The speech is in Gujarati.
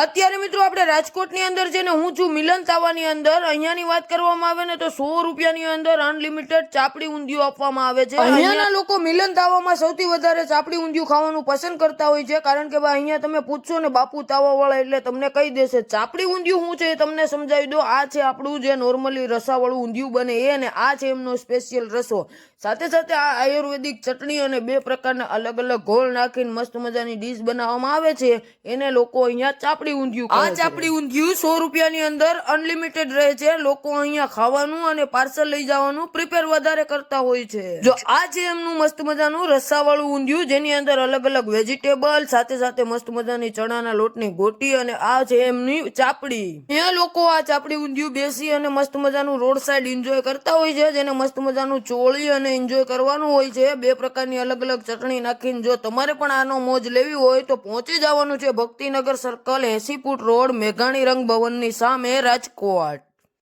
અત્યારે મિત્રો આપણે રાજકોટની અંદર છે ને હું છું મિલન તાવાની અંદર અહીંયાની વાત કરવામાં આવે ને તો સો રૂપિયાની અંદર અનલિમિટેડ ચાપડી ઊંધિયું આપવામાં આવે છે. અહીંયાના લોકો મિલન તાવામાં સૌથી વધારે ચાપડી ઊંધિયું ખાવાનું પસંદ કરતા હોય છે કારણ કે ભાઈ અહીંયા તમે પૂછશો ને બાપુ તાવાવાળા એટલે તમને કહી દેશે ચાપડી ઊંધિયું શું છે? એ તમને સમજાવી દો. આ છે આપણું જે નોર્મલી રસાવાળું ઊંધિયું બને એ અને આ છે એમનો સ્પેશિયલ રસો. સાથે સાથે આ આયુર્વેદિક ચટણી અને બે પ્રકારના અલગ અલગ ઘોળ નાખીને મસ્ત મજાની ડીશ બનાવવામાં આવે છે. એને લોકો અહીંયા ચાપડી ઊંધિયું આ ચાપડી ઊંધિયું સો રૂપિયાની અંદર અનલિમિટેડ રહે છે. લોકો અહીંયા ખાવાનું અને પાર્સલ લઈ જવાનું પ્રિપેર વધારે કરતા હોય છે. જો આ છે એમનું મસ્ત મજાનું રસ્સાવાળું ઊંધિયું જેની અંદર અલગ અલગ વેજીટેબલ સાથે સાથે મસ્ત મજાની ચણાના લોટની ગોટી અને આ છે એમની ચાપડી. અહીંયા લોકો આ ચાપડી ઊંધિયું બેસી અને મસ્ત મજાનું રોડ સાઈડ એન્જોય કરતા હોય છે જેને મસ્ત મજાનું ચોળી અને એન્જોય કરવાનું હોય છે. બે પ્રકારની અલગ અલગ ચટણી નાખીને જો તમારે પણ આનો મોજ લેવી હોય તો પહોંચી જવાનું છે ભક્તિનગર સર્કલ એસી ફૂટ રોડ મેઘાણી રંગ ભવનની સામે રાજકોટ.